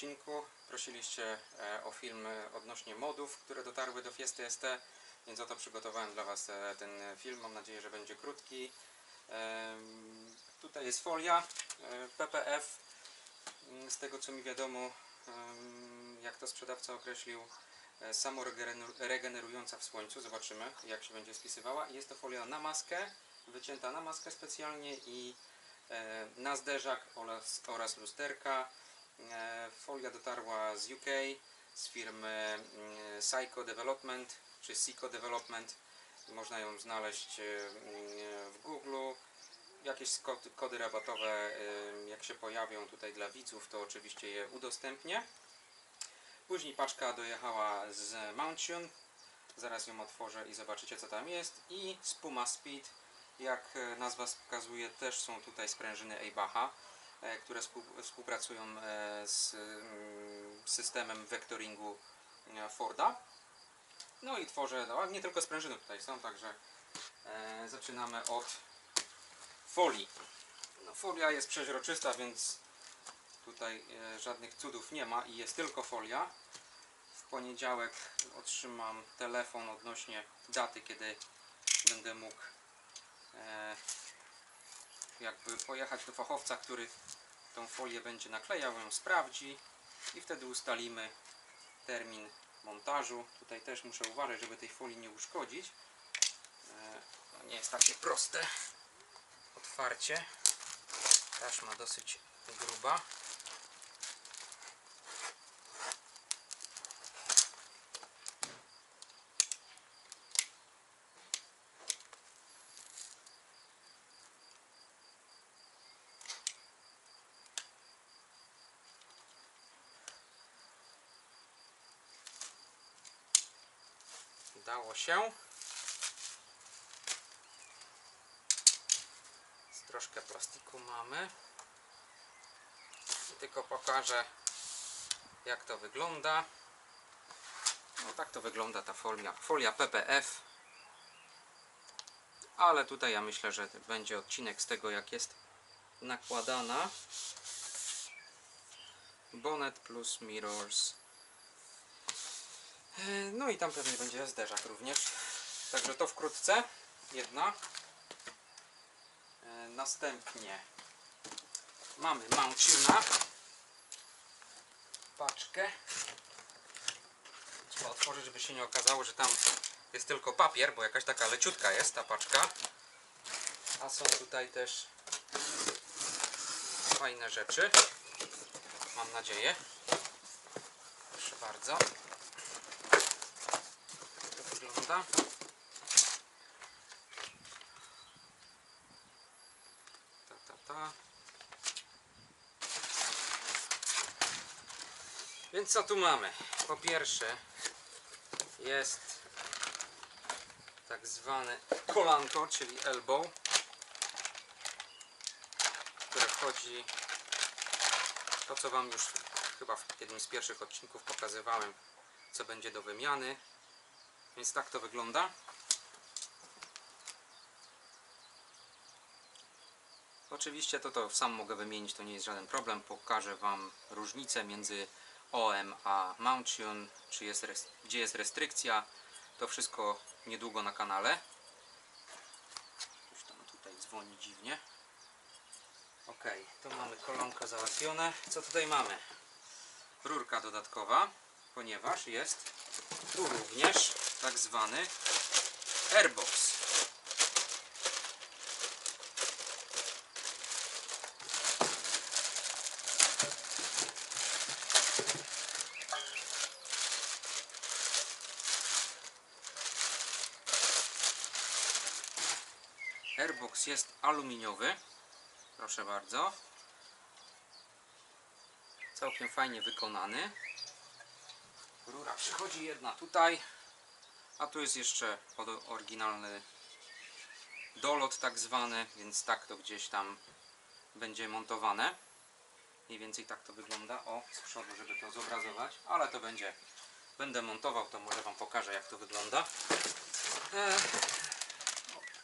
Odcinku. Prosiliście e, o film e, odnośnie modów, które dotarły do Fiesty ST, więc oto przygotowałem dla Was e, ten film. Mam nadzieję, że będzie krótki. Tutaj jest folia PPF. Mm, Z tego co mi wiadomo, jak to sprzedawca określił, samoregenerująca w słońcu. Zobaczymy, jak się będzie spisywała. Jest to folia na maskę, wycięta na maskę specjalnie i na zderzak oraz, oraz lusterka. E, Folia dotarła z UK, z firmy mm, Psycho Development czy Psycho Development. Można ją znaleźć e, mm, w Google. Jakieś kody rabatowe, e, jak się pojawią tutaj dla widzów, to oczywiście je udostępnię. Później paczka dojechała z Mountain. Zaraz ją otworzę i zobaczycie co tam jest. I Spuma Speed, jak nazwa wskazuje, też są tutaj sprężyny Eibacha, które współ- współpracują e, z mm, systemem vectoringu e, Forda. No i tworzę, no, nie tylko sprężyny tutaj są, także e, zaczynamy od folii. No, folia jest przeźroczysta, więc tutaj e, żadnych cudów nie ma i jest tylko folia. W poniedziałek otrzymam telefon odnośnie daty, kiedy będę mógł e, jakby pojechać do fachowca, który tą folię będzie naklejał, ją sprawdzi i wtedy ustalimy termin montażu. Tutaj też muszę uważać, żeby tej folii nie uszkodzić. E, to nie jest takie proste otwarcie. Taśma dosyć gruba. Udało się. Troszkę plastiku mamy. I tylko pokażę jak to wygląda. No tak to wygląda ta folia, folia PPF. Ale tutaj ja myślę, że będzie odcinek z tego jak jest nakładana. Bonnet plus mirrors. E, No i tam pewnie będzie zderzak również. Także to wkrótce. Jedna. E, Następnie mamy Mountuna. Paczkę. Trzeba otworzyć, żeby się nie okazało, że tam jest tylko papier, bo jakaś taka leciutka jest ta paczka. A są tutaj też fajne rzeczy. Mam nadzieję. Proszę bardzo wygląda. Ta, ta, ta. Więc co tu mamy? Po pierwsze jest tak zwane kolanko, czyli elbow, które wchodzi to co Wam już chyba w jednym z pierwszych odcinków pokazywałem, co będzie do wymiany. Więc tak to wygląda. Oczywiście to to sam mogę wymienić, to nie jest żaden problem. Pokażę Wam różnicę między OM a Mountion, czy jest, gdzie jest restrykcja. To wszystko niedługo na kanale. Już tam tutaj dzwoni dziwnie. Ok, to mamy kolonkę załatwione. Co tutaj mamy? Rurka dodatkowa, ponieważ jest tu również tak zwany airbox. Airbox jest aluminiowy. Proszę bardzo. Całkiem fajnie wykonany. Rura przychodzi jedna tutaj, a tu jest jeszcze oryginalny dolot tak zwany, więc tak to gdzieś tam będzie montowane. Mniej więcej tak to wygląda. O, z przodu, żeby to zobrazować, ale to będzie, będę montował, to może Wam pokażę jak to wygląda. E,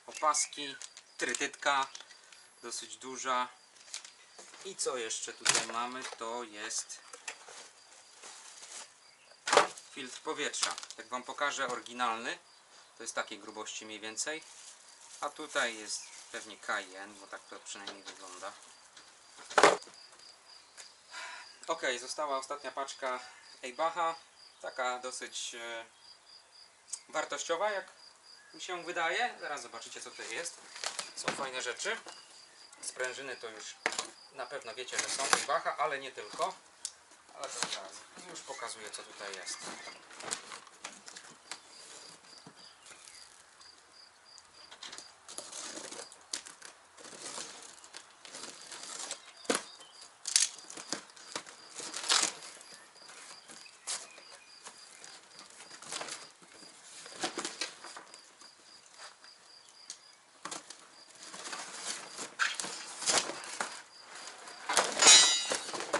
opaski, trytytka, dosyć duża. I co jeszcze tutaj mamy, to jest filtr powietrza. Jak Wam pokażę oryginalny, to jest takiej grubości mniej więcej. A tutaj jest pewnie Cayenne, bo tak to przynajmniej wygląda. Ok, została ostatnia paczka Eibacha. Taka dosyć e, wartościowa, jak mi się wydaje. Zaraz zobaczycie, co to jest. Są fajne rzeczy. Sprężyny to już na pewno wiecie, że są Eibacha, ale nie tylko. Ale to zaraz już pokazuję, co tutaj jest.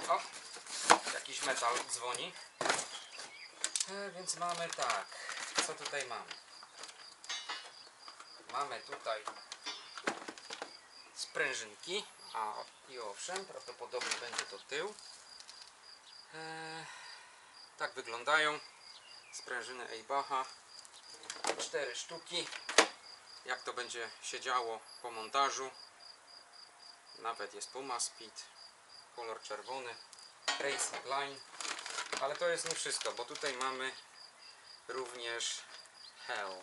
O, jakiś metal dzwoni. E, więc mamy tak. Co tutaj mamy? Mamy tutaj sprężynki. A i owszem, prawdopodobnie będzie to tył. E, tak wyglądają sprężyny Eibacha. Cztery sztuki. Jak to będzie się działo po montażu. Nawet jest Puma Speed kolor czerwony, Racing Line, ale to jest nie wszystko, bo tutaj mamy również Hell.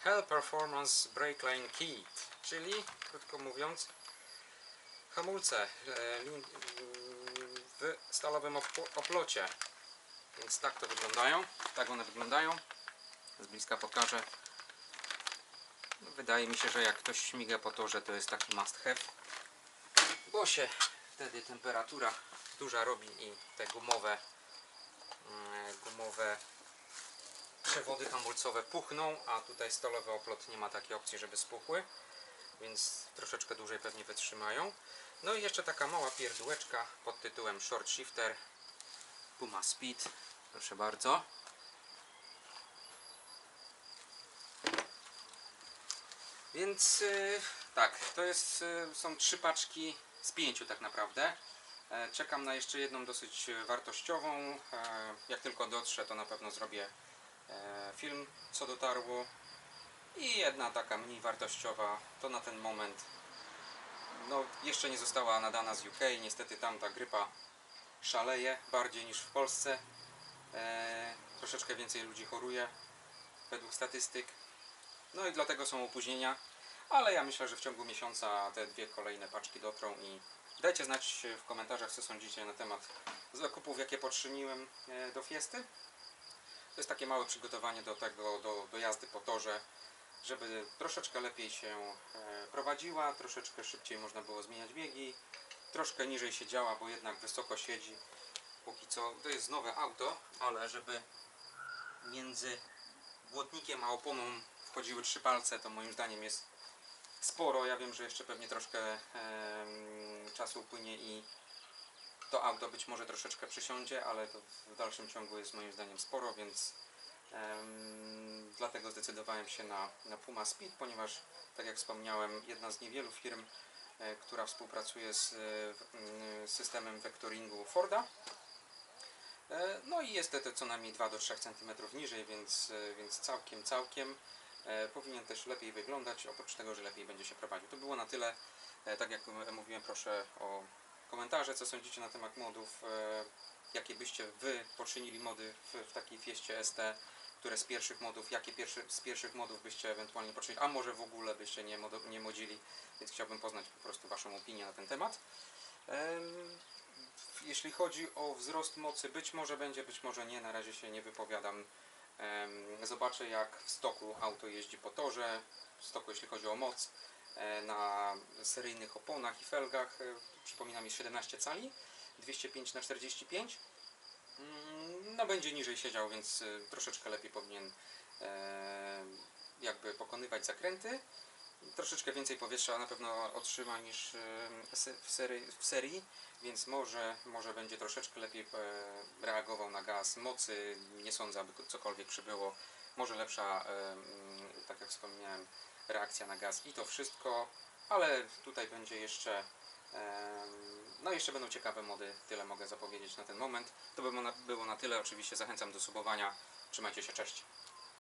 Hell Performance Brake Line Kit, czyli krótko mówiąc hamulce e, w stalowym oplocie. Więc tak to wyglądają, tak one wyglądają. Z bliska pokażę. Wydaje mi się, że jak ktoś śmiga po torze, to jest taki must have bo się wtedy temperatura duża robi i te gumowe mm, gumowe przewody hamulcowe puchną, a tutaj stalowy oplot nie ma takiej opcji, żeby spuchły, więc troszeczkę dłużej pewnie wytrzymają. No i jeszcze taka mała pierdółeczka pod tytułem Short Shifter Puma Speed, proszę bardzo. Więc y, tak, to jest, y, są trzy paczki z pięciu tak naprawdę. E, Czekam na jeszcze jedną dosyć e, wartościową. E, Jak tylko dotrze, to na pewno zrobię film, co dotarło. I jedna taka mniej wartościowa, to na ten moment no, jeszcze nie została nadana z UK. Niestety tam ta grypa szaleje bardziej niż w Polsce. Troszeczkę więcej ludzi choruje według statystyk. No i dlatego są opóźnienia. Ale ja myślę, że w ciągu miesiąca te dwie kolejne paczki dotrą i dajcie znać w komentarzach, co sądzicie na temat zakupów, jakie poczyniłem e, do Fiesty. To jest takie małe przygotowanie do tego, do, do jazdy po torze, żeby troszeczkę lepiej się e, prowadziła, troszeczkę szybciej można było zmieniać biegi, troszkę niżej się działa, bo jednak wysoko siedzi. Póki co to jest nowe auto, ale żeby między błotnikiem a oponą wchodziły trzy palce, to moim zdaniem jest sporo. Ja wiem, że jeszcze pewnie troszkę em, czasu upłynie i to auto być może troszeczkę przysiądzie, ale to w dalszym ciągu jest moim zdaniem sporo, więc em, dlatego zdecydowałem się na, na Puma Speed, ponieważ tak jak wspomniałem, jedna z niewielu firm, e, która współpracuje z e, w- m, systemem vectoringu Forda. E, No i jest to co najmniej 2 do 3 cm niżej, więc, e, więc całkiem, całkiem. E, powinien też lepiej wyglądać, oprócz tego, że lepiej będzie się prowadził. To było na tyle. E, tak jak m- mówiłem, proszę o komentarze, co sądzicie na temat modów, e, jakie byście Wy poczynili mody w, w takiej fieście ST, które z pierwszych modów, jakie pierwszy, z pierwszych modów byście ewentualnie poczynili, a może w ogóle byście nie, modo, nie modzili, więc chciałbym poznać po prostu Waszą opinię na ten temat. Em, jeśli chodzi o wzrost mocy, być może będzie, być może nie, na razie się nie wypowiadam. Zobaczę jak w stoku auto jeździ po torze, w stoku jeśli chodzi o moc, e, na seryjnych oponach i felgach, e, przypominam jest 17 cali, 205 na 45 Mm, no będzie niżej siedział, więc y, troszeczkę lepiej powinien e, jakby pokonywać zakręty. Troszeczkę więcej powietrza na pewno otrzyma niż w serii, w serii więc może, może będzie troszeczkę lepiej e, reagował na gaz. Mocy nie sądzę, aby cokolwiek przybyło. Może lepsza, tak jak wspomniałem, reakcja na gaz i to wszystko, ale tutaj będzie jeszcze No jeszcze będą ciekawe mody, tyle mogę zapowiedzieć na ten moment. To by było na tyle, oczywiście zachęcam do subowania. Trzymajcie się, cześć.